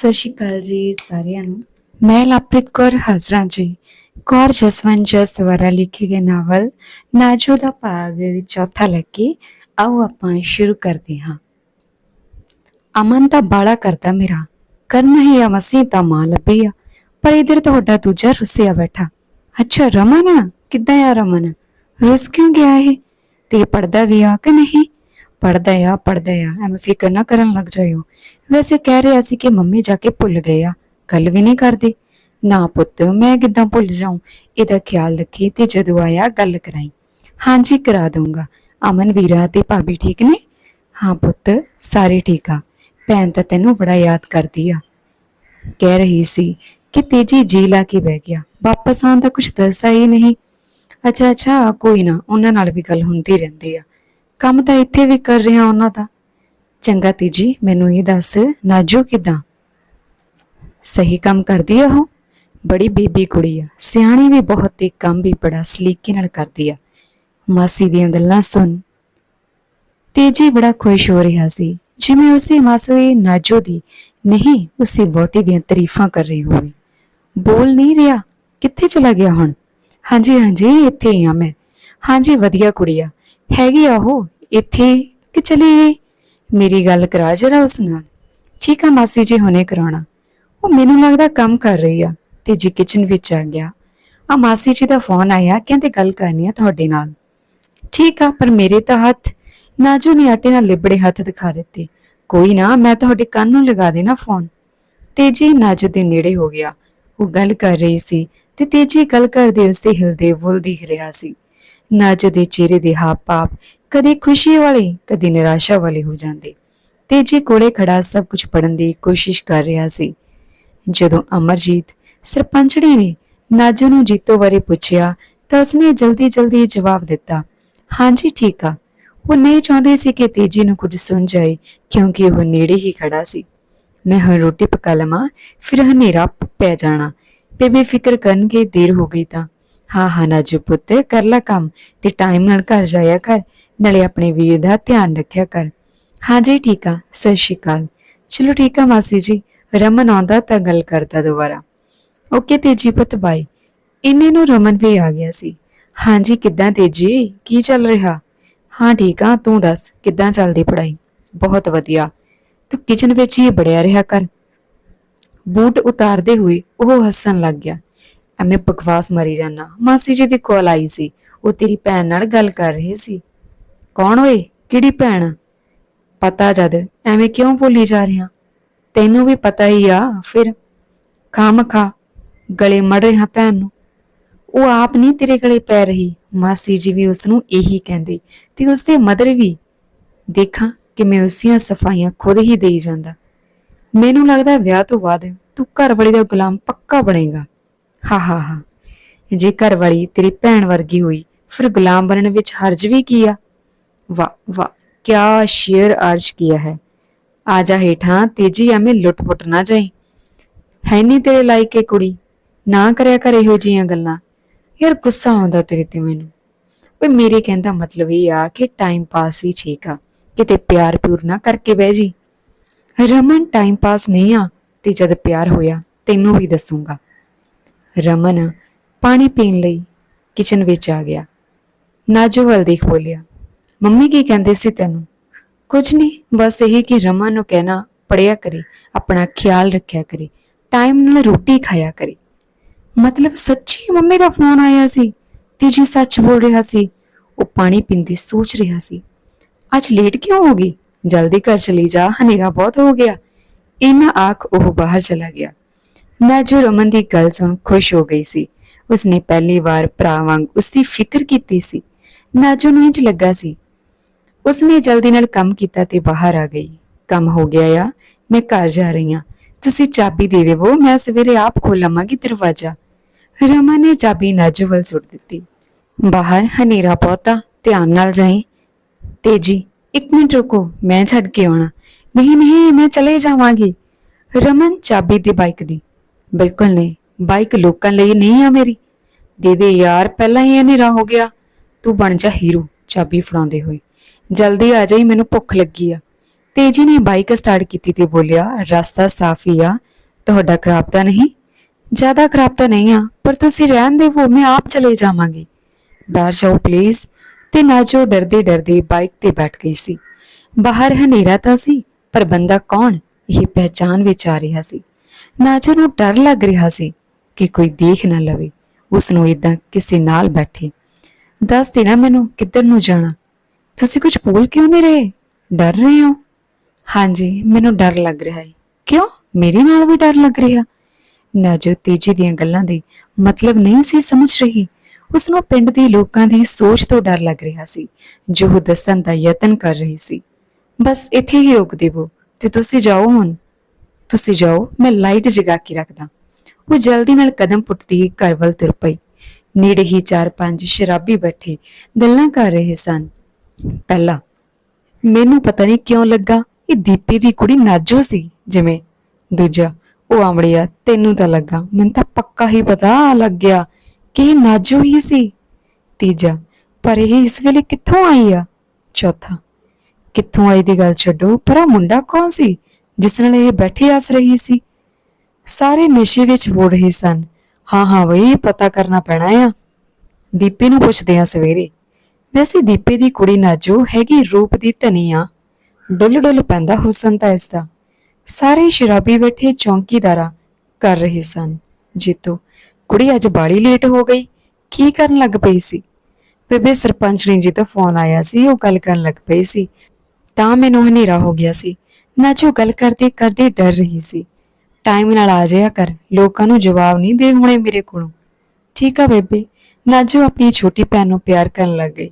ਸਤਿ ਸ਼੍ਰੀ ਅਕਾਲ ਜੀ ਸਾਰਿਆਂ ਨੂੰ। ਮੈਂ ਲਵਪ੍ਰੀਤ ਕੌਰ ਹਾਜ਼ਰਾਂ ਜੀ। ਕੌਰ ਜਸਵੰਤ ਜਸ ਦੁਆਰਾ ਲਿਖੇ ਗਏ ਨਾਵਲ ਨਾਜੋ ਦਾ ਭਾਗ ਚੌਥਾ ਲੈ ਕੇ ਆਓ ਆਪਾਂ ਸ਼ੁਰੂ ਕਰਦੇ ਹਾਂ। ਅਮਨ ਤਾਂ ਬਾਲਾ ਕਰਦਾ ਮੇਰਾ। ਕਰਨਾ ਹੀ ਆ ਮਸੀਂ ਤਾਂ ਮਾਂ ਲੱਭੀ ਆ। ਪਰ ਇਧਰ ਤੁਹਾਡਾ ਦੂਜਾ ਰੁੱਸਿਆ ਬੈਠਾ। ਅੱਛਾ, ਰਮਨ? ਕਿੱਦਾਂ ਆ ਰਮਨ? ਰੁੱਸ ਕਿਉਂ ਗਿਆ ਇਹ? ਤੇ ਪੜਦਾ ਵੀ ਆ ਕਿ ਨਹੀਂ? ਪੜਦਾ ਆ ਪੜਦਾ ਆ, ਐਵੇਂ ਫਿਕਰ ਨਾ ਕਰਨ ਲੱਗ ਜਾਇਓ। ਵੈਸੇ ਕਹਿ ਰਿਹਾ ਸੀ ਕਿ ਮੰਮੀ ਜਾ ਕੇ ਭੁੱਲ ਗਏ ਆ। ਗੱਲ ਵੀ ਨਹੀਂ ਕਰਦੇ। ਨਾ ਪੁੱਤ, ਮੈਂ ਕਿੱਦਾਂ ਭੁੱਲ ਜਾਉਂ ਇਹਦਾ ਖਿਆਲ ਰੱਖੀ ਤੇ ਜਦੋਂ ਆਇਆ ਗੱਲ ਕਰਾਈ। ਹਾਂਜੀ, ਕਰਾ ਦਊਂਗਾ। ਅਮਨ ਵੀਰਾ ਤੇ ਭਾਬੀ ਠੀਕ ਨੇ? ਹਾਂ ਪੁੱਤ, ਸਾਰੇ ਠੀਕ ਆ। ਭੈਣ ਤਾਂ ਤੈਨੂੰ ਬੜਾ ਯਾਦ ਕਰਦੀ ਆ। ਕਹਿ ਰਹੀ ਸੀ ਕਿ ਤੇਜੀ ਜੀ ਲਾ ਕੇ ਬਹਿ ਗਿਆ। ਵਾਪਸ ਆਉਣ ਦਾ ਕੁਝ ਦੱਸਦਾ ਹੀ ਨਹੀਂ। ਅੱਛਾ ਅੱਛਾ, ਕੋਈ ਨਾ, ਉਹਨਾਂ ਨਾਲ ਵੀ ਗੱਲ ਹੁੰਦੀ ਰਹਿੰਦੀ ਆ। ਕੰਮ ਤਾਂ ਇੱਥੇ ਵੀ ਕਰ ਰਿਹਾ ਉਹਨਾਂ ਦਾ। ਚੰਗਾ ਤੀਜੀ, ਮੈਨੂੰ ਇਹ ਦੱਸ, ਨਾਜੋ ਕਿਦਾਂ? ਸਹੀ ਕੰਮ ਕਰਦੀ ਆ ਉਹ? ਬੜੀ ਬੀਬੀ ਕੁੜੀ ਆ। ਸਿਆਣੀ ਵੀ ਬਹੁਤ ਤੇ ਕੰਮ ਵੀ ਬੜਾ ਸਲੀਕੇ ਨਾਲ ਕਰਦੀ ਆ। ਮਾਸੀ ਦੀਆਂ ਗੱਲਾਂ ਸੁਣ। ਤੇਜੀ ਬੜਾ ਖੁਸ਼ ਹੋ ਰਿਹਾ ਸੀ। ਜਿਵੇਂ ਉਸੇ ਮਾਸੂਏ ਨਾਜੋ ਦੀ, ਨਹੀਂ, ਉਸੇ ਵੋਟੀ ਦੀਆਂ ਤਾਰੀਫਾਂ ਕਰ ਰਹੀ ਹੋਵੇ। ਬੋਲ ਨਹੀਂ ਰਿਹਾ। ਕਿੱਥੇ ਚਲਾ ਗਿਆ ਹੁਣ? ਹਾਂਜੀ ਹਾਂਜੀ, ਇੱਥੇ ਹੀ ਆ ਮੈਂ। ਹਾਂਜੀ, ਵਧੀਆ ਕੁੜੀ ਆ। ਹੈਗੀ ਆ ਉਹ, ਇੱਥੇ ਕਿ ਚਲੀ ਗਈ? ਮੇਰੀ ਗੱਲ ਕਰਾ ਜਰਾ ਉਸ ਨਾਲ। ਠੀਕ ਆ ਮਾਸੀ ਜੀ, ਹੁਣੇ ਕਰਾਉਣਾ। ਉਹ ਮੈਨੂੰ ਲੱਗਦਾ ਕੰਮ ਕਰ ਰਹੀ ਆ ਤੇ ਜੀ ਕਿਚਨ ਵਿੱਚ ਆ ਗਿਆ। ਆ ਮਾਸੀ ਜੀ ਦਾ ਫੋਨ ਆਇਆ, ਕਹਿੰਦੇ ਗੱਲ ਕਰਨੀ ਆ ਤੁਹਾਡੇ ਨਾਲ। ਠੀਕ ਆ, ਪਰ ਮੇਰੇ ਤਾਂ ਹੱਥ ਨਾਜੂ ਨੇ ਆਟੇ ਨਾਲ ਲਿਬੜੇ ਹੱਥ ਦਿਖਾ ਦਿੱਤੇ। ਕੋਈ ਨਾ, ਮੈਂ ਤੁਹਾਡੇ ਕੰਨ ਨੂੰ ਲਗਾ ਦੇਣਾ ਫੋਨ ਤੇਜੀ ਨਾਜੂ ਦੇ ਨੇੜੇ ਹੋ ਗਿਆ। ਉਹ ਗੱਲ ਕਰ ਰਹੀ ਸੀ ਤੇ ਤੇਜੀ ਗੱਲ ਕਰਦੇ ਉਸਦੇ ਹਿਰਦੇ ਬੁੱਲ ਦਿਖ ਰਿਹਾ ਸੀ। ਨਾਜੂ ਦੇ ਚਿਹਰੇ ਦੇ ਹਾਵ ਭਾਵ, ਕਦੇ ਖੁਸ਼ੀ ਵਾਲੇ, ਕਦੇ ਨਿਰਾਸ਼ਾ ਵਾਲੇ ਹੋ ਜਾਂਦੇ। ਤੇਜੀ ਕੋਲੇ ਖੜਾ ਸਭ ਕੁਝ ਪੜਨ ਦੀ ਕੋਸ਼ਿਸ਼ ਕਰ ਰਿਹਾ ਸੀ, ਜਦੋਂ ਅਮਰਜੀਤ ਸਰਪੰਚੜੀ ਨੇ ਨਾਜੂ ਨੂੰ ਜੀਤੋ ਬਾਰੇ ਪੁੱਛਿਆ, ਤਾਂ ਉਸਨੇ ਜਲਦੀ-ਜਲਦੀ ਜਵਾਬ ਦਿੱਤਾ, ਹਾਂਜੀ, ਠੀਕ ਆ। ਉਹ ਨਹੀਂ ਚਾਹੁੰਦੇ ਸੀ ਕਿ ਤੇਜੀ ਨੂੰ ਕੁਝ ਸੁਣ ਜਾਏ, ਕਿਉਂਕਿ ਉਹ ਨੇੜੇ ਹੀ ਖੜਾ ਸੀ। ਮੈਂ ਹੁਣ ਰੋਟੀ ਪਕਾ ਲਵਾਂ, ਫਿਰ ਹਨੇਰਾ ਪੈ ਜਾਣਾ। ਬੇਬੇ ਫਿਕਰ ਕਰਨਗੇ, ਦੇਰ ਹੋ ਗਈ ਤਾਂ। ਹਾਂ ਹਾਂ ਨਾਜੂ ਪੁੱਤ, ਕਰ ਲੈ ਕੰਮ ਤੇ ਟਾਈਮ ਨਾਲ ਘਰ ਜਾਇਆ ਕਰ, ਨਾਲੇ ਆਪਣੇ ਵੀਰ ਦਾ ਧਿਆਨ ਰੱਖਿਆ ਕਰ। ਹਾਂਜੀ ਠੀਕ ਆ, ਸਤਿ ਸ਼੍ਰੀ ਅਕਾਲ। ਚਲੋ ਠੀਕ ਆ ਮਾਸੀ ਜੀ, ਰਮਨ ਆਉਂਦਾ ਤਾਂ ਗੱਲ ਕਰਦਾ ਦੁਬਾਰਾ। ਓਕੇ ਤੇਜੀ ਪੁੱਤ ਬਾਈ ਇੰਨੇ ਨੂੰ ਰਮਨ ਵੀ ਆ ਗਿਆ ਸੀ। ਹਾਂਜੀ ਕਿੱਦਾਂ ਤੇਜੀ? ਕੀ ਚੱਲ ਰਿਹਾ? ਹਾਂ, ਠੀਕ ਆ, ਤੂੰ ਦੱਸ, ਕਿੱਦਾਂ ਚੱਲਦੀ ਪੜਾਈ ਬਹੁਤ ਵਧੀਆ। ਤੂੰ ਕਿਚਨ ਵਿੱਚ ਹੀ ਬੜਿਆ ਰਿਹਾ ਕਰ। ਬੂਟ ਉਤਾਰਦੇ ਹੋਏ ਉਹ ਹੱਸਣ ਲੱਗ ਗਿਆ। ਐਵੇਂ ਬਕਵਾਸ ਮਰੀ ਜਾਣਾ ਮਾਸੀ ਜੀ ਦੀ ਕਾਲ ਆਈ ਸੀ। ਉਹ ਤੇਰੀ ਭੈਣ ਨਾਲ ਗੱਲ ਕਰ ਰਹੇ ਸੀ। ਕੌਣ ਓਏ? ਕਿਹੜੀ ਭੈਣ? ਪਤਾ ਜਦ, ਐਵੇਂ ਕਿਉਂ ਭੁੱਲੀ ਜਾ ਰਿਹਾ ਤੈਨੂੰ ਵੀ ਪਤਾ ਹੀ ਆ, ਫਿਰ। ਖਾਮ ਖਾ, ਗਲੇ ਮੜ ਰਿਹਾ ਭੈਣ ਨੂੰ। ਉਹ ਆਪ ਨਹੀਂ ਤੇਰੇ ਗਲੇ ਪੈ ਰਹੀ। ਮਾਸੀ ਜੀ ਵੀ ਉਸ ਨੂੰ ਇਹੀ ਕਹਿੰਦੇ। ਤੇ ਉਸਦੇ ਮਦਰ ਵੀ। ਦੇਖਾਂ ਕਿ ਮੈਂ ਉਸੀਆਂ ਸਫਾਈਆਂ ਖੁਦ ਹੀ ਦੇਈ ਜਾਂਦਾ। ਮੈਨੂੰ ਲੱਗਦਾ ਵਿਆਹ ਤੋਂ ਬਾਅਦ ਤੂੰ ਘਰ ਵਾਲੀ ਦਾ ਗੁਲਾਮ ਪੱਕਾ ਬਣੇਗਾ। ਹਾ ਹਾ ਹਾ। ਜੇ ਘਰ ਵਾਲੀ ਤੇਰੀ ਭੈਣ ਵਰਗੀ ਹੋਈ, ਫਿਰ ਗੁਲਾਮ ਬਣਨ ਵਿੱਚ ਹਰਜ ਵੀ ਕੀ ਆ? ਵਾਹ ਵਾਹ, ਕਿਆ ਸ਼ੇਰ ਅਰਜ ਕੀਆ ਹੈ। ਆ ਜਾ ਹੇਠਾਂ, ਤੇਜੀ ਐਵੇਂ ਲੁੱਟ-ਪੁੱਟ ਨਾ ਜਾਈ। ਹੈ ਨਹੀਂ ਤੇਰੇ ਲਾਇਕ ਇਹ ਕੁੜੀ। ਨਾ ਕਰਿਆ ਕਰ ਇਹੋ ਜੀਆਂ ਗੱਲਾਂ। ਯਾਰ ਗੁੱਸਾ ਆਉਂਦਾ ਤੇਰੇ ਤੇ ਮੈਨੂੰ। ਓਏ, ਮੇਰੇ ਕਹਿੰਦਾ ਮਤਲਬ ਇਹ ਆ ਕਿ ਟਾਈਮ ਪਾਸ ਹੀ ਠੀਕ ਆ। ਕਿਤੇ ਪਿਆਰ ਪਿਉਰ ਨਾ ਕਰਕੇ ਬਹਿ ਜੀ। ਰਮਨ ਟਾਈਮ ਪਾਸ ਨਹੀਂ ਆ, ਤੇ ਜਦ ਪਿਆਰ ਹੋਇਆ, ਤੈਨੂੰ ਵੀ ਦੱਸੂਗਾ। ਰਮਨ ਪਾਣੀ ਪੀਣ ਲਈ ਕਿਚਨ ਵਿੱਚ ਆ ਗਿਆ। ਨਾਜੋ ਵੱਲ ਦੇਖ ਬੋਲਿਆ, ਮੰਮੀ ਕੀ ਕਹਿੰਦੇ ਸੀ ਤੈਨੂੰ? ਕੁਝ ਨਹੀਂ, ਬਸ ਇਹ ਕਿ ਰਮਨ ਨੂੰ ਕਹਿਣਾ ਪੜਿਆ ਕਰੇ, ਆਪਣਾ ਖਿਆਲ ਰੱਖਿਆ ਕਰੇ ਟਾਈਮ ਨਾਲ ਰੋਟੀ ਖਾਇਆ ਕਰੇ। ਮਤਲਬ ਸੱਚੀ ਮੰਮੀ ਦਾ ਫੋਨ ਆਇਆ ਸੀ? ਤੇ ਜੀ ਸੱਚ ਬੋਲ ਰਿਹਾ ਸੀ। ਉਹ ਪਾਣੀ ਪੀਂਦੇ ਸੋਚ ਰਿਹਾ ਸੀ, ਅੱਜ ਲੇਟ ਕਿਉਂ ਹੋ ਗਈ? ਜਲਦੀ ਘਰ ਚਲੀ ਜਾ, ਹਨੇਰਾ ਬਹੁਤ ਹੋ ਗਿਆ। ਇਹਨਾਂ ਆਖ, ਉਹ ਬਾਹਰ ਚਲਾ ਗਿਆ। ਨਾਜੂ ਰਮਨ ਦੀ ਗੱਲ ਸੁਣ ਖੁਸ਼ ਹੋ ਗਈ ਸੀ। ਉਸਨੇ ਪਹਿਲੀ ਵਾਰ ਭਰਾ ਵਾਂਗ ਉਸਦੀ ਫਿਕਰ ਕੀਤੀ ਸੀ। ਨਾਜੂ ਨੂੰ ਇੰਜ ਲੱਗਾ ਸੀ। ਉਸਨੇ ਜਲਦੀ ਨਾਲ ਕੰਮ ਕੀਤਾ ਤੇ ਬਾਹਰ ਆ ਗਈ। ਕੰਮ ਹੋ ਗਿਆ ਆ, ਮੈਂ ਘਰ ਜਾ ਰਹੀ ਹਾਂ। ਤੁਸੀਂ ਚਾਬੀ ਦੇ ਦੇਵੋ, ਮੈਂ ਸਵੇਰੇ ਆਪ ਖੋਲਾਂਗੀ ਦਰਵਾਜ਼ਾ। ਰਮਾ ਨੇ ਚਾਬੀ ਨਾਜੂ ਵੱਲ ਸੁੱਟ ਦਿੱਤੀ। ਬਾਹਰ ਹਨੇਰਾ ਬਹੁਤਾ ਧਿਆਨ ਨਾਲ ਜਾਈ। ਤੇਜੀ, ਇੱਕ ਮਿੰਟ ਰੁਕੋ, ਮੈਂ ਛੱਡ ਕੇ ਆਉਣਾ। ਨਹੀਂ ਨਹੀਂ, ਮੈਂ ਚਲੇ ਜਾਵਾਂਗੀ। ਰਮਨ ਚਾਬੀ ਦੀ ਬਾਈਕ ਦੀ ਬਿਲਕੁਲ ਨਹੀਂ। ਬਾਈਕ ਲੋਕਾਂ ਲਈ ਨਹੀਂ ਆ ਮੇਰੀ। ਦੇ ਦੇ ਯਾਰ, ਪਹਿਲਾਂ ਹੀ ਹਨੇਰਾ ਹੋ ਗਿਆ। ਤੂੰ ਬਣ ਜਾ ਹੀਰੋ, ਚਾਬੀ ਫੜਾਉਂਦੇ ਹੋਏ। ਜਲਦੀ ਆ ਜਾਈ, ਮੈਨੂੰ ਭੁੱਖ ਲੱਗੀ ਆ। ਤੇਜੀ ਨੇ ਬਾਈਕ ਸਟਾਰਟ ਕੀਤੀ ਤੇ ਬੋਲਿਆ, ਰਸਤਾ ਸਾਫ਼ ਹੀ ਆ। ਤੁਹਾਡਾ ਖਰਾਬ ਤਾਂ ਨਹੀਂ? ਜ਼ਿਆਦਾ ਖਰਾਬ ਤਾਂ ਨਹੀਂ ਆ, ਪਰ ਤੁਸੀਂ ਰਹਿਣ ਦੇਵੋ ਮੈਂ ਆਪ ਚਲੇ ਜਾਵਾਂਗੀ। ਬਾਹਰ ਜਾਓ ਪਲੀਜ਼ ਤੇ ਨਾਜੋ ਡਰਦੇ ਡਰਦੇ ਬਾਈਕ ਤੇ ਬੈਠ ਗਈ ਸੀ। ਬਾਹਰ ਹਨੇਰਾ ਤਾਂ ਸੀ, ਪਰ ਬੰਦਾ ਕੌਣ? ਇਹ ਪਹਿਚਾਨ ਵਿੱਚ ਆ ਰਿਹਾ ਸੀ। ਨਾਜੋ ਨੂੰ ਡਰ ਲੱਗ ਰਿਹਾ ਸੀ ਕਿ ਕੋਈ ਦੇਖ ਨਾ ਲਵੇ ਉਸ ਨੂੰ ਇਦਾਂ ਕਿਸੇ ਨਾਲ ਬੈਠੇ। ਦੱਸ ਦੇਣਾ ਮੈਨੂੰ ਕਿੱਧਰ ਨੂੰ ਜਾਣਾ? ਤੁਸੀਂ ਕੁਝ ਭੁੱਲ ਕਿਉਂ ਨਹੀਂ ਰਹੇ? ਡਰ ਰਹੇ ਹੋ? ਹਾਂਜੀ, ਮੈਨੂੰ ਡਰ ਲੱਗ ਰਿਹਾ ਹੈ। ਕਿਉਂ? ਮੇਰੇ ਨਾਲ ਵੀ ਡਰ ਲੱਗ ਰਿਹਾ। ਨਾਜੋ ਤੇਜੀ ਦੀਆਂ ਗੱਲਾਂ ਦੀ ਮਤਲਬ ਨਹੀਂ ਸੀ ਸਮਝ ਰਹੀ ਉਸ ਨੂੰ ਪਿੰਡ ਦੇ ਲੋਕਾਂ ਦੀ ਸੋਚ ਤੋਂ ਡਰ ਲੱਗ ਰਿਹਾ ਸੀ, ਜੋ ਦੱਸਣ ਦਾ ਯਤਨ ਕਰ ਰਹੀ ਸੀ। ਬਸ ਇੱਥੇ ਹੀ ਰੋਕ ਦੇਵੋ ਤੇ ਤੁਸੀਂ ਜਾਓ ਹੁਣ। ਤੁਸੀਂ ਜਾਓ, ਮੈਂ ਲਾਈਟ ਜਗਾ ਕੇ ਰੱਖਦਾ। ਉਹ ਜਲਦੀ ਨਾਲ ਕਦਮ ਪੁੱਟਦੀ ਘਰ ਵੱਲ ਤੁਰ ਪਈ। ਨੇੜੇ ਹੀ ਚਾਰ ਪੰਜ ਸ਼ਰਾਬੀ ਬੈਠੇ, ਗੱਲਾਂ ਕਰ ਰਹੇ ਸਨ। ਪਹਿਲਾ, ਮੈਨੂੰ ਪਤਾ ਨਹੀਂ ਕਿਉਂ ਲੱਗਾ, ਇਹ ਦੀਪੀ ਦੀ ਕੁੜੀ ਨਾਜੋ ਸੀ, ਜਿਵੇਂ। ਦੂਜਾ, ਉਹ ਆਮੜੀਆ, ਤੈਨੂੰ ਤਾਂ ਲੱਗਾ, ਮੈਨੂੰ ਤਾਂ ਪੱਕਾ ਹੀ ਪਤਾ ਲੱਗ ਗਿਆ ਕਿ ਇਹ ਨਾਜੋ ਹੀ ਸੀ। ਤੀਜਾ, ਪਰ ਇਹ ਇਸ ਵੇਲੇ ਕਿੱਥੋਂ ਆਈ ਆ? ਚੌਥਾ, ਕਿੱਥੋਂ ਆਈ ਦੀ ਗੱਲ ਛੱਡੋ ਪਰ ਉਹ ਮੁੰਡਾ ਕੌਣ ਸੀ? ਜਿਸ ਨਾਲ ਇਹ ਬੈਠੀ ਆਸ ਰਹੀ ਸੀ। ਸਾਰੇ ਨਸ਼ੇ ਵਿੱਚ ਬੋੜ ਰਹੇ ਸਨ। ਹਾਂ ਹਾਂ ਬਈ ਪਤਾ ਕਰਨਾ ਪੈਣਾ ਆ। ਦੀਪੇ ਨੂੰ ਪੁੱਛਦੇ ਆ ਸਵੇਰੇ, ਵੈਸੇ ਦੀਪੇ ਦੀ ਕੁੜੀ ਨਾਜੋ ਹੈਗੀ ਰੂਪ ਦੀ ਧਨੀ ਆ। ਡੁੱਲ ਡੁੱਲ ਪੈਂਦਾ ਹੁਸਨ ਤਾਂ ਇਸ ਦਾ। ਸਾਰੇ ਸ਼ਰਾਬੀ ਬੈਠੇ ਚੌਂਕੀਦਾਰਾ ਕਰ ਰਹੇ ਸਨ। ਜੀਤੋ, ਕੁੜੀ ਅੱਜ ਬਾੜੀ ਲੇਟ ਹੋ ਗਈ। ਕੀ ਕਰਨ ਲੱਗ ਪਈ ਸੀ? ਬੇਬੇ ਸਰਪੰਚ ਨੇ ਜੀ ਤੋਂ ਫੋਨ ਆਇਆ ਸੀ, ਉਹ ਗੱਲ ਕਰਨ ਲੱਗ ਪਈ ਸੀ। ਤਾਂ ਮੈਨੂੰ ਹਨੇਰਾ ਹੋ ਗਿਆ ਸੀ। ਨਾਜੋ ਗੱਲ ਕਰਦੇ ਕਰਦੇ ਡਰ ਰਹੀ ਸੀ। ਟਾਈਮ ਨਾਲ ਆ ਜਾਇਆ ਕਰ। ਲੋਕਾਂ ਨੂੰ ਜਵਾਬ ਨਹੀਂ ਦੇ ਹੋਣੇ ਮੇਰੇ ਕੋਲੋਂ। ਠੀਕ ਆ ਬੇਬੇ ਨਾਜੋ ਆਪਣੀ ਛੋਟੀ ਭੈਣ ਨੂੰ ਪਿਆਰ ਕਰਨ ਲੱਗ ਗਈ।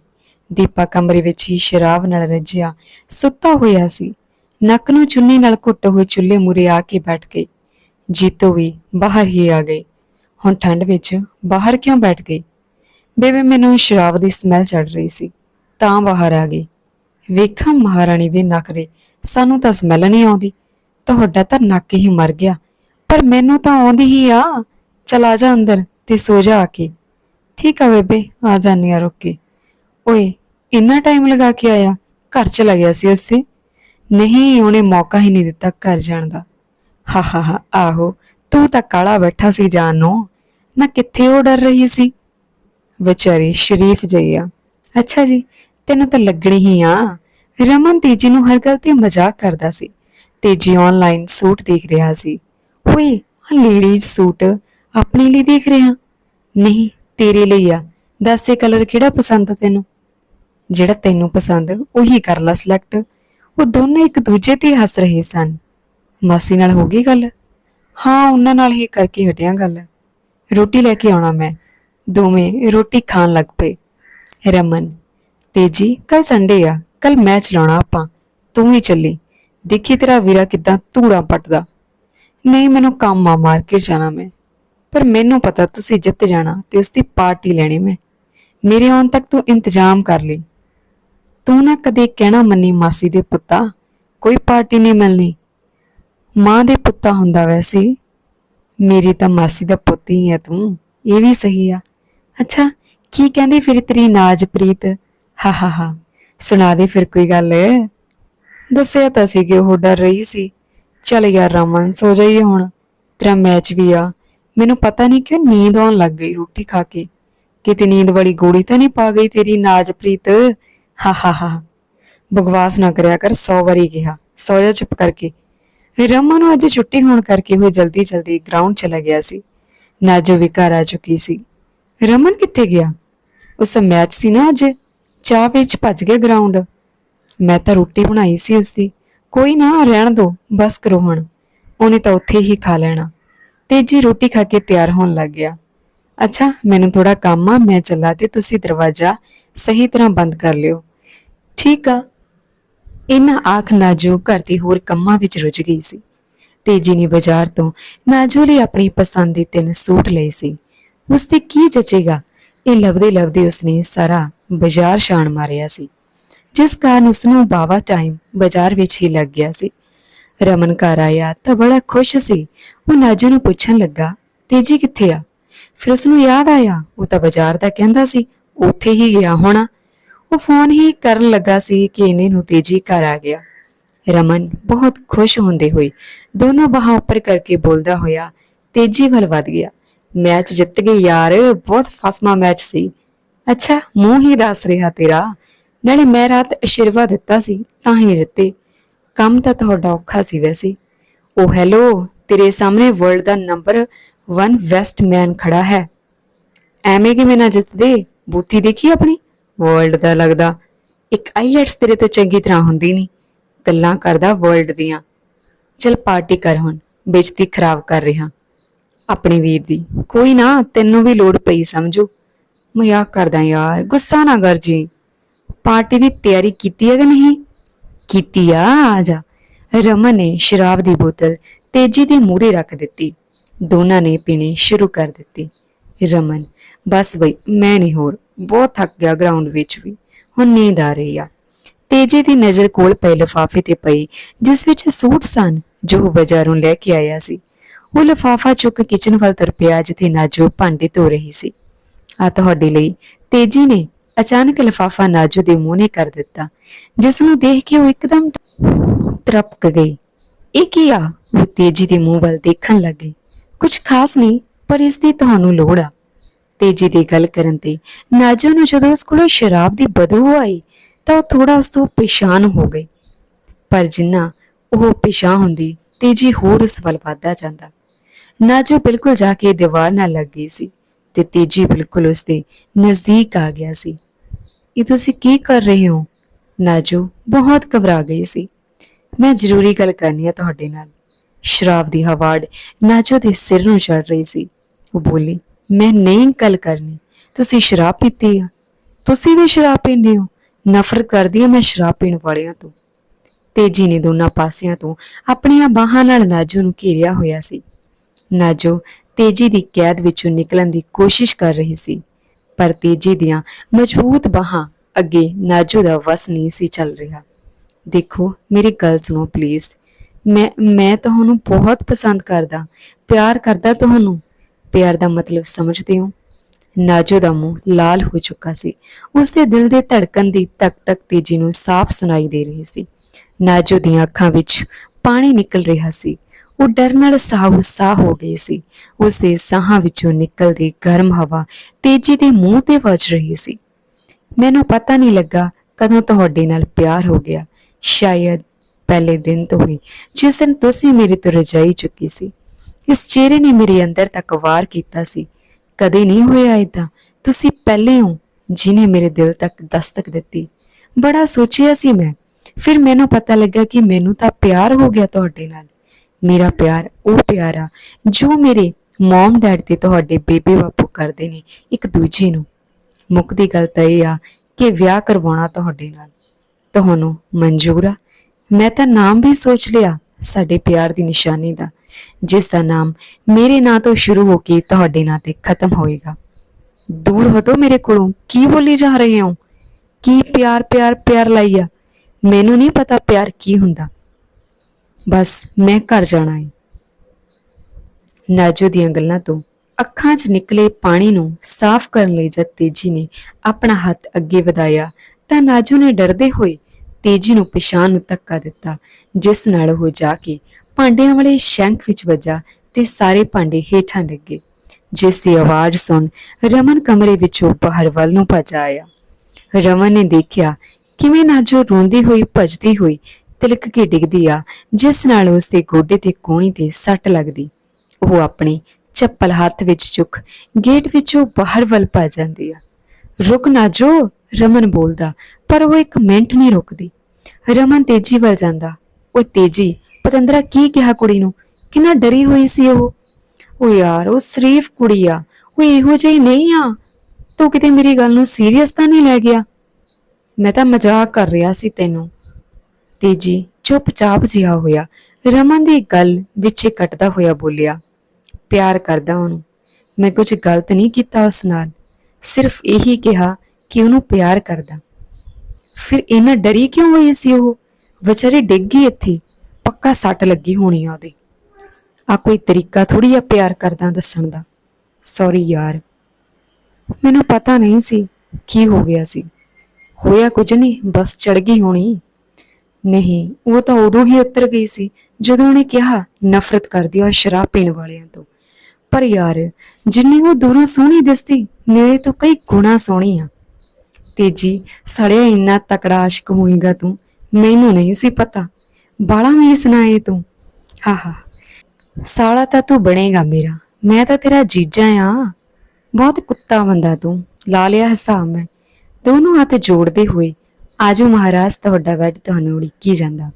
ਦੀਪਾ ਕਮਰੇ ਵਿੱਚ ਹੀ ਸ਼ਰਾਬ ਨਾਲ ਰੱਜਿਆ, ਸੁੱਤਾ ਹੋਇਆ ਸੀ। ਨੱਕ ਨੂੰ ਚੁੰਨੀ ਨਾਲ ਘੁੱਟ ਹੋਏ ਚੁੱਲ੍ਹੇ ਮੂਰੇ ਆ ਕੇ ਬੈਠ ਗਈ। ਜੀਤੋ ਵੀ ਬਾਹਰ ਹੀ ਆ ਗਈ। ਹੁਣ ਠੰਡ ਵਿੱਚ ਬਾਹਰ ਕਿਉਂ ਬੈਠ ਗਈ? ਬੇਬੇ, ਮੈਨੂੰ ਸ਼ਰਾਬ ਦੀ ਸਮੈਲ ਚੜ ਰਹੀ ਸੀ। ਤਾਂ ਬਾਹਰ ਆ ਗਈ। ਵੇਖਾਂ ਮਹਾਰਾਣੀ ਦੇ ਨਖਰੇ। ਸਾਨੂੰ ਤਾਂ ਸਮੈਲ ਨਹੀਂ ਆਉਂਦੀ। ਤੁਹਾਡਾ ਤਾਂ ਨੱਕ ਹੀ ਮਰ ਗਿਆ। ਪਰ ਮੈਨੂੰ ਤਾਂ ਆਉਂਦੀ ਹੀ ਆ। ਚਲਾ ਜਾ ਅੰਦਰ ਤੇ ਸੋ ਜਾ ਆ ਕੇ। ਠੀਕ ਆ ਬੇਬੇ, ਆ ਜਾਨੀ ਆ ਰੁੱਕ। ਕੇ ਓਏ, ਇੰਨਾ ਟਾਈਮ ਲਗਾ ਕੇ ਆਇਆ? ਘਰ ਚਲਾ ਗਿਆ ਸੀ ਉਸੇ। ਨਹੀਂ, ਉਹਨੇ ਮੌਕਾ ਹੀ ਨਹੀਂ ਦਿੱਤਾ ਘਰ ਜਾਣ ਦਾ। ਹਾ ਹਾ ਹਾ, ਆਹੋ, ਤੂੰ ਤਾਂ ਕਾਲਾ ਬੈਠਾ ਸੀ ਜਾਨ। ਨੂੰ ਨਾ ਕਿੱਥੇ ਉਹ ਡਰ ਰਹੀ ਸੀ? ਵਿਚਾਰੀ ਸ਼ਰੀਫ ਜਈ ਆ। ਅੱਛਾ ਜੀ, ਤੈਨੂੰ ਤਾਂ ਲੱਗਣੀ ਹੀ ਆ। ਰਮਨ ਤੇਜੀ ਨੂੰ ਹਰ ਗੱਲ ਤੇ ਮਜ਼ਾਕ ਕਰਦਾ ਸੀ ਤੇਜੀ ਆਨਲਾਈਨ ਸੂਟ ਦੇਖ ਰਿਹਾ ਸੀ ਹੋਏ ਆ ਲੇਡੀਜ਼ ਸੂਟ ਆਪਣੇ ਲਈ ਦੇਖ ਰਿਹਾ? ਨਹੀਂ, ਤੇਰੇ ਲਈ ਆ। ਦੱਸ ਇਹ ਕਲਰ ਕਿਹੜਾ ਪਸੰਦ ਆ ਤੈਨੂੰ? ਜਿਹੜਾ ਤੈਨੂੰ ਪਸੰਦ, ਉਹੀ ਕਰ ਲੈ ਸਿਲੈਕਟ ਉਹ ਦੋਨੋਂ ਇੱਕ ਦੂਜੇ ਤੇ ਹੱਸ ਰਹੇ ਸਨ। ਮਾਸੀ ਨਾਲ ਹੋ ਗਈ ਗੱਲ? ਹਾਂ, ਉਹਨਾਂ ਨਾਲ ਹੀ ਕਰਕੇ ਹਟਿਆ ਗੱਲ। ਰੋਟੀ ਲੈ ਕੇ ਆਉਣਾ ਮੈਂ। ਦੋਵੇਂ ਰੋਟੀ ਖਾਣ ਲੱਗ ਪਏ। ਰਮਨ, ਤੇਜੀ ਕੱਲ ਸੰਡੇ ਆ। ਕੱਲ ਮੈਚ ਲਾਉਣਾ ਆਪਾਂ, ਤੂੰ ਵੀ ਚੱਲੀ। ਦੇਖੀ ਤੇਰਾ ਵੀਰਾ ਕਿਦਾਂ ਧੂੜਾ ਪੱਟਦਾ। ਨਹੀਂ, ਮੈਨੂੰ ਕੰਮ ਆ ਮਾਰਕੀਟ ਜਾਣਾ ਮੈਂ। ਪਰ ਮੈਨੂੰ ਪਤਾ ਤੁਸੀਂ ਜਿੱਤ ਜਾਣਾ ਤੇ ਉਸ ਦੀ ਪਾਰਟੀ ਲੈਣੀ ਮੈਂ। ਮੇਰੇ ਆਉਣ ਤੱਕ ਤੂੰ ਇੰਤਜ਼ਾਮ ਕਰ ਲਈ। ਤੂੰ ਨਾ ਕਦੇ ਕਹਿਣਾ ਮੰਨੀ ਮਾਸੀ ਦੇ ਪੁੱਤਾ, ਕੋਈ ਪਾਰਟੀ ਨਹੀਂ ਮਿਲਣੀ। ਮਾਂ ਦੇ ਪੁੱਤਾ ਹੁੰਦਾ ਵੈਸੇ। ਮੇਰੀ ਤਾਂ ਮਾਸੀ ਦਾ ਪੁੱਤ ਹੀ ਹੈ ਤੂੰ, ਇਹ ਵੀ ਸਹੀ ਆ। ਅੱਛਾ, ਕੀ ਕਹਿੰਦੀ ਫਿਰ ਤੇਰੀ ਨਾਜਪ੍ਰੀਤ? ਹਾ ਹਾ ਹਾ। ਸੁਣਾ ਦੇ ਫਿਰ ਕੋਈ ਗੱਲ। ਦੱਸਿਆ ਤਾਂ ਸੀ ਕਿ ਉਹ ਡਰ ਰਹੀ ਸੀ। ਚੱਲ ਯਾਰ ਰਮਨ, ਸੋ ਜਾਈਏ ਹੁਣ। ਤੇਰਾ ਮੈਚ ਵੀ ਆ। ਮੈਨੂੰ ਪਤਾ ਨਹੀਂ ਕਿਉਂ ਨੀਂਦ ਆਉਣ ਲੱਗ ਗਈ ਰੋਟੀ ਖਾ ਕੇ। ਕਿਤੇ ਨੀਂਦ ਵਾਲੀ ਗੋਲੀ ਤਾਂ ਨਹੀਂ ਪਾ ਗਈ ਤੇਰੀ ਨਾਜਪ੍ਰੀਤ? ਹਾ ਹਾ ਹਾ। ਬਕਵਾਸ ਨਾ ਕਰਿਆ ਕਰ 100 ਵਾਰੀ ਕਿਹਾ। ਸੌ ਜਾ ਚੁੱਪ ਕਰਕੇ। ਰਮਨ ਨੂੰ ਅੱਜ ਛੁੱਟੀ ਹੋਣ ਕਰਕੇ ਉਹ ਜਲਦੀ ਜਲਦੀ ਗਰਾਊਂਡ ਚਲਾ ਗਿਆ ਸੀ। ਨਾਜੋ ਵੀ ਘਰ ਆ ਚੁੱਕੀ ਸੀ। ਰਮਨ ਕਿੱਥੇ ਗਿਆ? ਉਸ ਮੈਚ ਸੀ ਨਾ ਅੱਜ। ਚਾਹ ਵਿੱਚ ਭੱਜ ਗਿਆ ਗਰਾਊਂਡ ਮੈਂ ਤਾਂ ਰੋਟੀ ਬਣਾਈ ਸੀ ਉਸਦੀ। ਕੋਈ ਨਾ, ਰਹਿਣ ਦੋ, ਬਸ ਕਰੋ ਹੁਣ। ਉਹਨੇ ਤਾਂ ਉੱਥੇ ਹੀ ਖਾ ਲੈਣਾ। ਤੇਜੀ ਰੋਟੀ ਖਾ ਕੇ ਤਿਆਰ ਹੋਣ ਲੱਗ ਗਿਆ। ਅੱਛਾ, ਮੈਨੂੰ ਥੋੜਾ ਕੰਮ ਆ, ਮੈਂ ਚੱਲਾ ਤੇ ਤੁਸੀਂ ਦਰਵਾਜ਼ਾ ਸਹੀ ਤਰ੍ਹਾਂ ਬੰਦ ਕਰ ਲਿਓ। ਠੀਕ ਆ। ਇਹਨਾਂ ਆਖ ਨਾਜੂ ਘਰ ਦੇ ਹੋਰ ਕੰਮਾਂ ਵਿੱਚ ਰੁੱਝ ਗਈ ਸੀ। ਤੇਜੀ ਨੇ ਬਾਜ਼ਾਰ ਤੋਂ ਨਾਜੂ ਲਈ ਆਪਣੀ ਪਸੰਦ ਦੇ ਤਿੰਨ ਸੂਟ ਲਏ ਸੀ। ਉਸ ਤੇ ਕੀ ਜਚੇਗਾ? ਇਹ ਲੱਭਦੇ ਲਵਦੇ ਉਸਨੇ ਸਾਰਾ ਬਾਜ਼ਾਰ ਛਾਣ ਮਾਰਿਆ ਸੀ, ਜਿਸ ਕਾਰਨ ਉਸਨੂੰ ਬਾਵਾ ਟਾਈਮ ਬਾਜ਼ਾਰ ਵਿੱਚ ਹੀ ਲੱਗ ਗਿਆ ਸੀ। ਰਮਨ ਘਰ ਆਇਆ ਤਾਂ ਬੜਾ ਖੁਸ਼ ਸੀ। ਉਹ ਨਾਜੋ ਨੂੰ ਪੁੱਛਣ ਲੱਗਾ, ਤੇਜੀ ਕਿੱਥੇ ਆ? ਫਿਰ ਉਸਨੂੰ ਯਾਦ ਆਇਆ, ਉਹ ਤਾਂ ਬਾਜ਼ਾਰ ਦਾ ਕਹਿੰਦਾ ਸੀ, ਉੱਥੇ ਹੀ ਗਿਆ ਹੋਣਾ। ਉਹ ਫੋਨ ਹੀ ਕਰਨ ਲੱਗਾ ਸੀ ਕਿ ਇਹਨੇ ਨੂੰ ਤੇਜੀ ਘਰ ਆ ਗਿਆ। ਰਮਨ ਬਹੁਤ ਖੁਸ਼ ਹੁੰਦੇ ਹੋਏ ਦੋਨੋਂ ਬਾਹਾਂ ਉੱਪਰ ਕਰਕੇ ਬੋਲਦਾ ਹੋਇਆ, ਤੇਜ਼ੀ ਵੱਲ ਵਧ ਗਿਆ। ਮੈਚ ਜਿੱਤ ਗਏ ਯਾਰ, ਬਹੁਤ ਫਸਮਾ ਮੈਚ ਸੀ। ਅੱਛਾ, ਮੂੰਹ ਹੀ ਦੱਸ ਰਿਹਾ ਤੇਰਾ। ਨਾਲੇ ਮੈਂ ਰਾਤ ਅਸ਼ੀਰਵਾਦ ਦਿੱਤਾ ਸੀ, ਤਾਂ ਹੀ ਜਿੱਤੇ ਕੰਮ ਤਾਂ ਤੁਹਾਡਾ ਔਖਾ ਸੀ ਵੈਸੇ। ਉਹ ਹੈਲੋ, ਤੇਰੇ ਸਾਹਮਣੇ ਵਰਲਡ ਦਾ ਨੰਬਰ 1 ਵੈਸਟ ਮੈਨ ਖੜਾ ਹੈ। ਐਵੇਂ ਕਿਵੇਂ ਨਾ ਜਿੱਤਦੇ? ਬੂਥੀ ਦੇਖੀ ਆਪਣੀ? ਵਰਲਡ ਦਾ ਲੱਗਦਾ। ਇੱਕ ਆਈਲੈਟਸ ਤੇਰੇ ਤੋਂ ਚੰਗੀ ਤਰ੍ਹਾਂ ਹੁੰਦੀ ਨਹੀਂ ਗੱਲਾਂ ਕਰਦਾ ਵਰਲਡ ਦੀਆਂ। ਚਲ ਪਾਰਟੀ ਕਰ ਹੁਣ, ਬੇਇੱਜ਼ਤੀ ਖਰਾਬ ਕਰ ਰਿਹਾ। ਆਪਣੇ ਵੀਰ ਦੀ। ਕੋਈ ਨਾ, ਤੈਨੂੰ ਵੀ ਲੋੜ ਪਈ, ਸਮਝੋ। ਮਜ਼ਾਕ ਕਰਦਾ ਯਾਰ, ਗੁੱਸਾ ਨਾ ਕਰ ਜੀ। ਪਾਰਟੀ ਦੀ ਤਿਆਰੀ ਕੀਤੀ ਹੈ ਕਿ ਨਹੀਂ? ਕੀਤੀ ਆ ਆ ਜਾ। ਰਮਨ ਨੇ ਸ਼ਰਾਬ ਦੀ ਬੋਤਲ ਤੇਜੀ ਦੇ ਮੂਹਰੇ ਰੱਖ ਦਿੱਤੀ। ਦੋਨਾਂ ਨੇ ਪੀਣੀ ਸ਼ੁਰੂ ਕਰ ਦਿੱਤੀ। ਰਮਨ, ਬਸ ਬਈ, ਮੈਂ ਨਹੀਂ ਹੋਰ। ਬਹੁਤ ਥੱਕ ਗਿਆ ਗਰਾਊਂਡ ਵਿੱਚ ਵੀ। ਹੁਣ ਨੀਂਦ ਆ ਰਹੀ ਆ। ਤੇਜੇ ਦੀ ਨਜ਼ਰ ਕੋਲ ਪਏ ਲਿਫਾਫੇ ਤੇ ਪਈ, ਜਿਸ ਵਿੱਚ ਸੂਟ ਸਨ, ਜੋ ਉਹ ਬਾਜ਼ਾਰੋਂ ਲੈ ਕੇ ਆਇਆ ਸੀ। ਉਹ ਲਿਫਾਫਾ ਚੁੱਕ ਕਿਚਨ ਵੱਲ ਤੁਰ ਪਿਆ, ਜਿੱਥੇ ਨਾਜੋ ਭਾਂਡੇ ਧੋ ਰਹੀ ਸੀ। ਆ ਤੁਹਾਡੇ ਲਈ। ਤੇਜੀ ਨੇ ਅਚਾਨਕ ਲਿਫਾਫਾ ਨਾਜੂ ਦੇ ਮੂੰਹ ਨੇ ਕਰ ਦਿੱਤਾ ਜਿਸ ਨੂੰ ਦੇਖ ਕੇ ਉਹ ਇੱਕਦਮ ਤਰਪਕ ਗਈ। ਇਹ ਕੀ ਆ? ਉਹ ਤੇਜੀ ਦੇ ਮੂੰਹ ਵੱਲ ਦੇਖਣ ਲੱਗੀ ਕੁਝ ਖਾਸ ਨਹੀਂ, ਪਰ ਇਸ ਦੀ ਤੁਹਾਨੂੰ ਲੋੜ ਆ। ਤੇਜੀ ਦੀ ਗੱਲ ਕਰਨ ਤੇ ਨਾਜੋ ਨੂੰ ਜਦੋਂ ਉਸ ਕੋਲੋਂ ਸ਼ਰਾਬ ਦੀ ਬਦਬੂ ਆਈ, ਤਾਂ ਉਹ ਥੋੜਾ ਉਸ ਤੋਂ ਪੇਸ਼ਾਨ ਹੋ ਗਈ। ਪਰ ਜਿੰਨਾ ਉਹ ਪਰੇਸ਼ਾਨ ਹੁੰਦੀ, ਤੇਜੀ ਹੋਰ ਉਸ ਵੱਲ ਵੱਧਦਾ ਜਾਂਦਾ। ਨਾਜੋ ਬਿਲਕੁਲ ਜਾ ਕੇ ਦੀਵਾਰ ਨਾਲ ਲੱਗ ਗਈ ਸੀ। ਤੇ ਤੇਜੀ ਬਿਲਕੁਲ ਉਸ ਦੇ ਨਜ਼ਦੀਕ ਆ ਗਿਆ ਸੀ। ਇਹ ਤੁਸੀਂ ਕੀ ਕਰ ਰਹੇ ਹੋ? ਨਾਜੋ ਬਹੁਤ ਘਬਰਾ ਗਈ ਸੀ। ਮੈਂ ਜ਼ਰੂਰੀ ਗੱਲ ਕਰਨੀ ਹੈ ਤੁਹਾਡੇ ਨਾਲ। ਸ਼ਰਾਬ ਦੀ ਹਵਾੜ ਨਾਜੋ ਦੇ ਸਿਰ ਨੂੰ ਚੜ ਰਹੀ ਸੀ। ਉਹ ਬੋਲੀ, ਮੈਂ ਨਹੀਂ ਗੱਲ ਕਰਨੀ। ਤੁਸੀਂ ਸ਼ਰਾਬ ਪੀਤੀ ਆ। ਤੁਸੀਂ ਵੀ ਸ਼ਰਾਬ ਪੀਂਦੇ ਹੋ। ਨਫ਼ਰਤ ਕਰਦੀ ਹਾਂ ਮੈਂ ਸ਼ਰਾਬ ਪੀਣ ਵਾਲਿਆਂ ਤੋਂ। ਤੇਜੀ ਨੇ ਦੋਨਾਂ ਪਾਸਿਆਂ ਤੋਂ ਆਪਣੀਆਂ ਬਾਹਾਂ ਨਾਲ ਨਾਜੋ ਨੂੰ ਘੇਰਿਆ ਹੋਇਆ ਸੀ। ਨਾਜੋ ਤੇਜੀ ਦੀ ਕੈਦ ਵਿੱਚੋਂ ਨਿਕਲਣ ਦੀ ਕੋਸ਼ਿਸ਼ ਕਰ ਰਹੀ ਸੀ, ਪਰ ਤੇਜੀ ਦੀਆਂ ਮਜ਼ਬੂਤ ਬਾਹਾਂ ਅੱਗੇ ਨਾਜੂ ਦਾ ਵਸ ਨਹੀਂ ਸੀ ਚੱਲ ਰਿਹਾ। ਦੇਖੋ, ਮੇਰੀ ਗੱਲ ਸੁਣੋ ਪਲੀਜ਼ ਮੈਂ ਮੈਂ ਤੁਹਾਨੂੰ ਬਹੁਤ ਪਸੰਦ ਕਰਦਾ, ਪਿਆਰ ਕਰਦਾ ਤੁਹਾਨੂੰ। ਪਿਆਰ ਦਾ ਮਤਲਬ ਸਮਝਦੇ ਹੋ? ਨਾਜੋ ਦਾ ਮੂੰਹ ਲਾਲ ਹੋ ਚੁੱਕਾ ਸੀ। ਉਸ ਦੇ ਦਿਲ ਦੇ ਧੜਕਣ ਦੀ ਤਕ ਤਕ ਤੇਜੀ ਨੂੰ ਸਾਫ਼ ਸੁਣਾਈ ਦੇ ਰਹੀ ਸੀ। ਨਾਜੋ ਦੀਆਂ ਅੱਖਾਂ ਵਿੱਚ ਪਾਣੀ ਨਿਕਲ ਰਿਹਾ ਸੀ। ਉਹ ਡਰ ਨਾਲ ਸਾਹ ਸਾਹ ਹੋ ਗਏ ਸੀ। ਉਸ ਦੇ ਸਾਹਾਂ ਵਿੱਚੋਂ ਨਿਕਲਦੀ ਗਰਮ ਹਵਾ ਤੇਜੀ ਦੇ ਮੂੰਹ ਤੇ ਵੱਜ ਰਹੀ ਸੀ। ਮੈਨੂੰ ਪਤਾ ਨਹੀਂ ਲੱਗਾ ਕਦੋਂ ਤੁਹਾਡੇ ਨਾਲ ਪਿਆਰ ਹੋ ਗਿਆ। ਸ਼ਾਇਦ ਪਹਿਲੇ ਦਿਨ ਤੋਂ ਹੀ ਜਿਸ ਦਿਨ ਤੁਸੀਂ ਮੇਰੇ ਤੋਂ ਰਜਾਈ ਚੁੱਕੀ ਸੀ। ਇਸ ਚਿਹਰੇ ਨੇ ਮੇਰੇ ਅੰਦਰ ਤੱਕ ਵਾਰ ਕੀਤਾ ਸੀ। ਕਦੇ ਨਹੀਂ ਹੋਇਆ ਇਦਾਂ ਤੁਸੀਂ ਪਹਿਲੇ ਹੋ ਜਿਨੇ ਮੇਰੇ ਦਿਲ ਤੱਕ ਦਸਤਕ ਦਿੱਤੀ। ਬੜਾ ਸੋਚਿਆ ਸੀ ਮੈਂ। ਫਿਰ ਮੈਨੂੰ ਪਤਾ ਲੱਗਾ ਕਿ ਮੈਨੂੰ ਤਾਂ ਪਿਆਰ ਹੋ ਗਿਆ ਤੁਹਾਡੇ ਨਾਲ। ਮੇਰਾ ਪਿਆਰ, ਉਹ ਪਿਆਰ ਆ, ਜੋ ਮੇਰੇ ਮਮ ਡੈਡ ਤੇ ਤੁਹਾਡੇ ਬੇਬੇ ਬਾਪੂ ਕਰਦੇ ਨੇ ਇੱਕ ਦੂਜੇ ਨੂੰ। ਮੁੱਕਦੀ ਗੱਲ ਤਾਂ ਇਹ ਆ ਕਿ ਵਿਆਹ ਕਰਵਾਉਣਾ ਤੁਹਾਡੇ ਨਾਲ। ਤੁਹਾਨੂੰ ਮਨਜ਼ੂਰ ਆ। ਮੈਂ ਤਾਂ ਨਾਮ ਵੀ ਸੋਚ ਲਿਆ, ਸਾਡੇ ਪਿਆਰ ਦੀ ਨਿਸ਼ਾਨੀ ਦਾ, ਜਿਸ ਦਾ ਨਾਮ ਮੇਰੇ ਨਾਂ ਤੋਂ ਸ਼ੁਰੂ ਹੋ ਕੇ ਤੁਹਾਡੇ ਨਾਂ ਤੇ ਖਤਮ ਹੋਏਗਾ। ਦੂਰ ਹਟੋ ਮੇਰੇ ਕੋਲੋਂ, ਕੀ ਬੋਲੀ ਜਾ ਰਹੇ ਹੋ? ਕੀ ਪਿਆਰ ਪਿਆਰ ਪਿਆਰ ਲਾਈ ਆ? ਮੈਨੂੰ ਨਹੀਂ ਪਤਾ ਪਿਆਰ ਕੀ ਹੁੰਦਾ। ਬਸ ਮੈਂ ਘਰ ਜਾਣਾ ਹੈ ਨਾਜੋ ਦੀਆਂ ਗੱਲਾਂ ਤੋਂ ਅੱਖਾਂ 'ਚ ਨਿਕਲੇ ਪਾਣੀ ਨੂੰ ਸਾਫ਼ ਕਰਨ ਲਈ ਜਦ ਤੇਜੀ ਨੇ ਆਪਣਾ ਹੱਥ ਅੱਗੇ ਵਧਾਇਆ ਤਾਂ ਨਾਜੋ ਨੇ ਡਰਦੇ ਹੋਏ ਤੇਜੀ ਨੂੰ ਪਿਛਾਂਹ ਨੂੰ ਧੱਕਾ ਦਿੱਤਾ, ਜਿਸ ਨਾਲ ਉਹ ਜਾ ਕੇ ਭਾਂਡਿਆਂ ਵਾਲੇ ਸ਼ੈਂਕ ਵਿੱਚ ਵੱਜਾ ਤੇ ਸਾਰੇ ਭਾਂਡੇ ਹੇਠਾਂ ਡਿੱਗੇ ਜਿਸ ਦੀ ਆਵਾਜ਼ ਸੁਣ ਰਮਨ ਕਮਰੇ ਵਿੱਚੋਂ ਬਾਹਰ ਵੱਲ ਨੂੰ ਭੱਜ ਆਇਆ। ਰਮਨ ਨੇ ਦੇਖਿਆ ਕਿਵੇਂ ਨਾਜੋ ਰੋਂਦੀ ਹੋਈ, ਭੱਜਦੀ ਹੋਈ ਤਿਲਕ ਕੇ ਡਿੱਗਦੀ ਆ, ਜਿਸ ਨਾਲ ਉਸ ਦੇ ਗੋਡੇ ਤੇ ਕੋਣੀ ਤੇ ਸੱਟ ਲੱਗਦੀ। ਉਹ ਆਪਣੀ ਚੱਪਲ ਹੱਥ ਵਿੱਚ ਚੁੱਕ ਗੇਟ ਵਿੱਚੋਂ ਬਾਹਰ ਵੱਲ ਭੱਜ ਜਾਂਦੀ ਆ। ਰੁਕ ਨਾ ਜੋ, ਰਮਨ ਬੋਲਦਾ, ਪਰ ਉਹ ਇੱਕ ਮਿੰਟ ਨਹੀਂ ਰੁਕਦੀ। ਰਮਨ ਤੇਜੀ ਵੱਲ ਜਾਂਦਾ। ਉਹ ਤੇਜੀ, ਪਤੰਦਰਾ ਕੀ ਕਿਹਾ ਕੁੜੀ ਨੂੰ? ਕਿੰਨਾ ਡਰੀ ਹੋਈ ਸੀ ਉਹ? ਉਹ ਯਾਰ, ਉਹ ਸ਼ਰੀਫ ਕੁੜੀ ਆ। ਉਹ ਇਹੋ ਜਿਹੀ ਨਹੀਂ ਆ। ਤੂੰ ਕਿਤੇ ਮੇਰੀ ਗੱਲ ਨੂੰ ਸੀਰੀਅਸ ਤਾਂ ਨਹੀਂ ਲੈ ਗਿਆ? ਮੈਂ ਤਾਂ ਮਜ਼ਾਕ ਕਰ ਰਿਹਾ ਸੀ ਤੈਨੂੰ। ਤੇਜੀ ਚੁੱਪਚਾਪ ਜਿਹਾ ਹੋਇਆ। ਰਮਨ ਦੀ ਗੱਲ ਵਿੱਚੇ ਕੱਟਦਾ ਹੋਇਆ ਬੋਲਿਆ, ਪਿਆਰ ਕਰਦਾ ਉਹਨੂੰ। ਮੈਂ ਕੁਝ ਗਲਤ ਨਹੀਂ ਕੀਤਾ ਉਸ ਨਾਲ। ਸਿਰਫ ਇਹੀ ਕਿਹਾ ਕਿ ਉਹਨੂੰ ਪਿਆਰ ਕਰਦਾ। ਫਿਰ ਇਹਨਾਂ ਡਰੀ ਕਿਉਂ ਹੋਈ ਸੀ ਉਹ? ਵਿਚਾਰੀ ਡਿੱਗ ਗਈ ਇੱਥੇ। ਪੱਕਾ ਸੱਟ ਲੱਗੀ ਹੋਣੀ ਆ ਉਹਦੇ। ਆ ਕੋਈ ਤਰੀਕਾ ਥੋੜੀ ਆ ਪਿਆਰ ਕਰਦਾ ਦੱਸਣ ਦਾ। ਸੌਰੀ ਯਾਰ। ਮੈਨੂੰ ਪਤਾ ਨਹੀਂ ਸੀ ਕੀ ਹੋ ਗਿਆ ਸੀ। ਹੋਇਆ ਕੁਝ ਨਹੀਂ, ਬਸ ਚੜ ਗਈ ਹੋਣੀ। ਨਹੀਂ, ਉਹ ਤਾਂ ਉਦੋਂ ਹੀ ਉਤਰ ਗਈ ਸੀ, ਜਦੋਂ ਉਹਨੇ ਕਿਹਾ, ਨਫ਼ਰਤ ਕਰਦੀ ਆ ਸ਼ਰਾਬ ਪੀਣ ਵਾਲਿਆਂ ਤੋਂ। ਪਰ ਯਾਰ, ਜਿੰਨੀ ਉਹ ਦੂਰੋਂ ਸੋਹਣੀ ਦਿਸਦੀ ਨੇੜੇ ਤੋਂ ਕਈ ਗੁਣਾ ਸੋਹਣੀ ਆ। ਤੇਜੀ ਸੜਿਆ ਇੰਨਾ ਤਕੜਾ ਆਸ਼ਿਕ ਹੋਏਗਾ ਤੂੰ, ਮੈਨੂੰ ਨਹੀਂ ਸੀ ਪਤਾ। ਬਾਲਾ ਵੀ ਸੁਣਾਏ ਤੂੰ। ਹਾ ਸਾਲਾ ਤਾਂ ਤੂੰ ਬਣੇਗਾ ਮੇਰਾ, ਮੈਂ ਤਾਂ ਤੇਰਾ ਜੀਜਾ ਆ। ਬਹੁਤ ਕੁੱਤਾ ਬੰਦਾ ਤੂੰ, ਲਾ ਲਿਆ ਹਿਸਾਬ ਮੈਂ। ਦੋਨੋਂ ਹੱਥ ਜੋੜਦੇ ਹੋਏ ਆਜੋ ਮਹਾਰਾਜ, ਤੁਹਾਡਾ ਬੈੱਡ ਤੁਹਾਨੂੰ ਉਡੀਕੀ ਜਾਂਦਾ।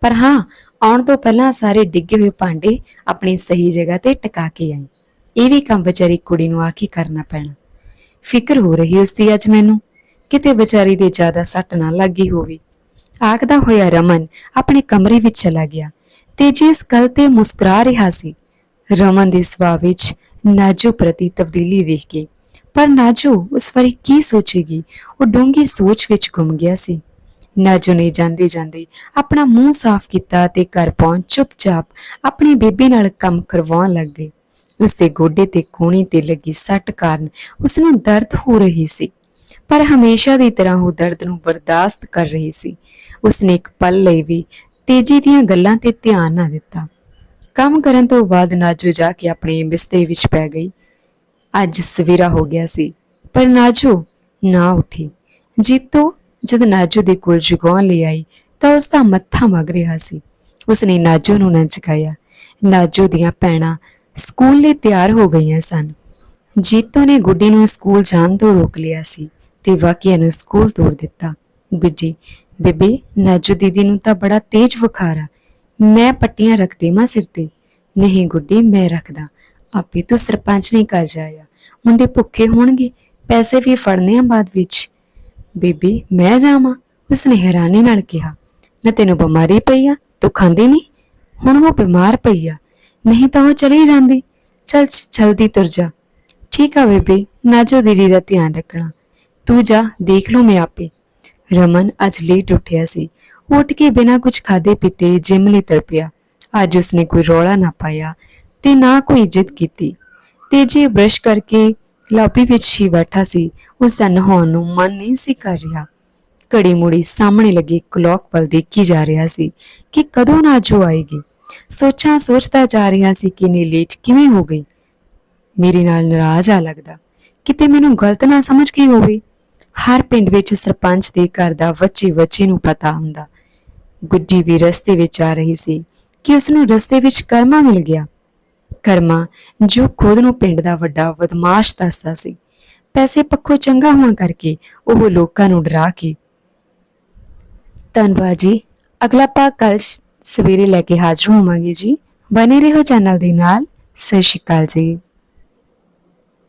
ਪਰ ਹਾਂ, ਆਉਣ ਤੋਂ ਪਹਿਲਾਂ ਸਾਰੇ ਡਿੱਗੇ ਹੋਏ ਭਾਂਡੇ ਆਪਣੀ ਸਹੀ ਜਗ੍ਹਾ ਤੇ ਟਿਕਾ ਕੇ ਆਈ। ਇਹ ਵੀ ਕੰਮ ਵਿਚਾਰੀ ਕੁੜੀ ਨੂੰ ਆ ਕੇ ਕਰਨਾ ਪੈਣਾ। ਫਿਕਰ ਹੋ ਰਹੀ ਉਸ ਦੀ ਅੱਜ ਮੈਨੂੰ, ਕਿਤੇ ਵਿਚਾਰੀ ਦੇ ਜ਼ਿਆਦਾ ਸੱਟ ਨਾ ਲੱਗੀ ਹੋਵੇ। ਆਖਦਾ ਹੋਇਆ ਰਮਨ ਆਪਣੇ ਕਮਰੇ ਵਿੱਚ ਚਲਾ ਗਿਆ ਤੇ ਜਿਸ ਗੱਲ ਤੇ ਮੁਸਕਰਾ ਰਿਹਾ ਸੀ, ਰਮਨ ਦੇ ਸੁਭਾਅ ਵਿੱਚ ਨਾਜੋ ਪ੍ਰਤੀ ਤਬਦੀਲੀ ਦੇਖ ਕੇ ਪਰ ਨਾਜੋ ਉਸ ਬਾਰੇ ਕੀ ਸੋਚੇਗੀ, ਉਹ ਡੂੰਘੀ ਸੋਚ ਵਿੱਚ ਗੁੰਮ ਗਿਆ ਸੀ। ਨਾਜੋ ਨੇ ਜਾਂਦੇ ਜਾਂਦੇ ਆਪਣਾ ਮੂੰਹ ਸਾਫ਼ ਕੀਤਾ ਤੇ ਘਰ ਪਹੁੰਚ ਚੁੱਪਚਾਪ ਆਪਣੀ ਬੇਬੇ ਨਾਲ ਕੰਮ ਕਰਵਾਉਣ ਲੱਗ ਗਈ ਉਸ ਦੇ ਗੋਡੇ ਤੇ ਕੋਣੀ ਤੇ ਲੱਗੀ ਸੱਟ ਕਾਰਨ ਉਸ ਨੂੰ ਦਰਦ ਹੋ ਰਹੀ ਸੀ, ਪਰ ਹਮੇਸ਼ਾ ਦੀ ਤਰ੍ਹਾਂ ਉਹ ਦਰਦ ਨੂੰ ਬਰਦਾਸ਼ਤ ਕਰ ਰਹੀ ਸੀ। ਉਸਨੇ ਇੱਕ ਪਲ ਲਈ ਵੀ ਤੇਜੀ ਦੀਆਂ ਗੱਲਾਂ ਤੇ ਧਿਆਨ ਨਾ ਦਿੱਤਾ। ਕੰਮ ਕਰਨ ਤੋਂ ਬਾਅਦ ਨਾਜੋ ਜਾ ਕੇ ਆਪਣੇ ਬਿਸਤਰੇ ਵਿੱਚ ਪੈ ਗਈ ਅੱਜ ਸਵੇਰਾ ਹੋ ਗਿਆ ਸੀ, ਪਰ ਨਾਜੋ ਨਾ ਉੱਠੀ। ਜੀਤੋ ਜਦ ਨਾਜੋ ਦੇ ਕੋਲ ਜਗਾਉਣ ਲਈ ਆਈ, ਤਾਂ ਉਸ ਦਾ ਮੱਥਾ ਮਗ ਰਿਹਾ ਸੀ। ਉਸਨੇ ਨਾਜੋ ਨੂੰ ਨਾ ਜਗਾਇਆ। ਨਾਜੋ ਦੀਆਂ ਭੈਣਾਂ ਸਕੂਲ ਲਈ ਤਿਆਰ ਹੋ ਗਈਆਂ ਸਨ। ਜੀਤੋ ਨੇ ਗੁੱਡੀ ਨੂੰ ਸਕੂਲ ਜਾਣ ਤੋਂ ਰੋਕ ਲਿਆ ਸੀ ਤੇ ਵਾਕਿਆ ਨੂੰ ਸਕੂਲ ਤੋੜ ਦਿੱਤਾ। ਗੁੱਜੀ ਬੇਬੇ, ਨਾਜੋ ਦੀਦੀ ਨੂੰ ਤਾਂ ਬੜਾ ਤੇਜ਼ ਬੁਖਾਰ ਆ ਮੈਂ ਪੱਟੀਆਂ ਰੱਖ ਦੇਵਾਂ ਸਿਰ ਤੇ। ਨਹੀਂ ਗੁੱਡੀ, ਮੈਂ ਰੱਖਦਾ। ਆਪੇ ਤੂੰ ਸਰਪੰਚ ਨਹੀਂ ਕਰ ਜਾਇਆ। ਮੁੰਡੇ ਭੁੱਖੇ ਹੋਣਗੇ, ਪੈਸੇ ਵੀ ਫੜਨੇ ਆ ਬਾਅਦ ਵਿੱਚ। ਬੇਬੀ, ਮੈਂ ਜਾਵਾਂ ਉਸਨੇ ਹੈਰਾਨੀ ਨਾਲ ਕਿਹਾ। ਨਾ ਤੈਨੂੰ ਬਿਮਾਰੀ ਪਈ ਆ, ਤੂੰ ਖਾਂਦੀ ਨਹੀਂ? ਹੁਣ ਉਹ ਬਿਮਾਰ ਪਈ ਆ। ਨਹੀਂ ਤਾਂ ਉਹ ਚਲੀ ਜਾਂਦੀ। ਚਲ, ਜਲਦੀ ਤੁਰ ਜਾ। ਠੀਕ ਆ ਬੇਬੀ, ਨਾਜੋ ਦੀਦੀ ਦਾ ਧਿਆਨ ਰੱਖਣਾ। ਤੂੰ ਜਾ, ਦੇਖ ਲੂ ਮੈਂ ਆਪੇ। ਰਮਨ ਅੱਜ ਲੇਟ ਉੱਠਿਆ ਸੀ। ਉੱਠ ਕੇ ਬਿਨਾਂ ਕੁਝ ਖਾਦੇ ਪੀਤੇ ਜਿਮ ਲਈ ਤਰ ਪਿਆ। ਅੱਜ ਉਸਨੇ ਕੋਈ ਰੌਲਾ ਨਾ ਪਾਇਆ। ਤੇ ਨਾ ਕੋਈ ਜਿੱਦ ਕੀਤੀ। ਤੇ ਜੇ ਬ੍ਰਸ਼ ਕਰਕੇ ਲੌਬੀ ਵਿੱਚ ਹੀ ਬੈਠਾ ਸੀ ਉਸ ਦਾ ਨਹਾਉਣ ਨੂੰ ਮਨ ਨਹੀਂ ਸੀ ਕਰ ਰਿਹਾ। ਘੜੀ ਮੁੜੀ ਸਾਹਮਣੇ ਲੱਗੀ ਕਲੌਕ ਵੱਲ ਦੇਖੀ ਜਾ ਰਿਹਾ ਸੀ ਕਿ ਕਦੋਂ ਨਾਜੋ ਆਏਗੀ। ਸੋਚਾਂ ਸੋਚਦਾ ਜਾ ਰਿਹਾ ਸੀ ਕਿ ਨੇ ਲੇਟ ਕਿਵੇਂ ਹੋ ਗਈ। ਮੇਰੇ ਨਾਲ ਨਾਰਾਜ਼ ਆ ਲੱਗਦਾ, ਕਿਤੇ ਮੈਨੂੰ ਗਲਤ ਨਾ ਸਮਝ ਗਈ ਹੋਵੇ। ਹਰ ਪਿੰਡ ਵਿੱਚ ਸਰਪੰਚ ਦੇ ਘਰ ਦਾ ਵੱਚੇ ਵੱਚੇ ਨੂੰ ਪਤਾ ਹੁੰਦਾ। ਗੁੱਡੀ ਵੀ ਰਸਤੇ ਵਿੱਚ ਆ ਰਹੀ ਸੀ ਕਿ ਉਸ ਨੂੰ ਰਸਤੇ ਵਿੱਚ ਕਰਮਾ ਮਿਲ ਗਿਆ। ਕਰਮਾ, ਜੋ ਖੁਦ ਨੂੰ ਪਿੰਡ ਦਾ ਵੱਡਾ ਬਦਮਾਸ਼ ਦੱਸਦਾ ਸੀ। ਪੈਸੇ ਪੱਖੋਂ ਚੰਗਾ ਹੋਣ ਕਰਕੇ ਉਹ ਲੋਕਾਂ ਨੂੰ ਡਰਾ ਕੇ ਧੰਨਵਾਦ ਜੀ। ਅਗਲਾ ਪਾ ਕੱਲ ਸਵੇਰੇ ਲੈ ਕੇ ਹਾਜ਼ਰ ਹੋਵਾਂਗੇ ਜੀ। ਬਨੇ ਰਹੋ ਚੈਨਲ ਦੇ ਨਾਲ। ਸਤਿ ਸ਼੍ਰੀ ਅਕਾਲ ਜੀ।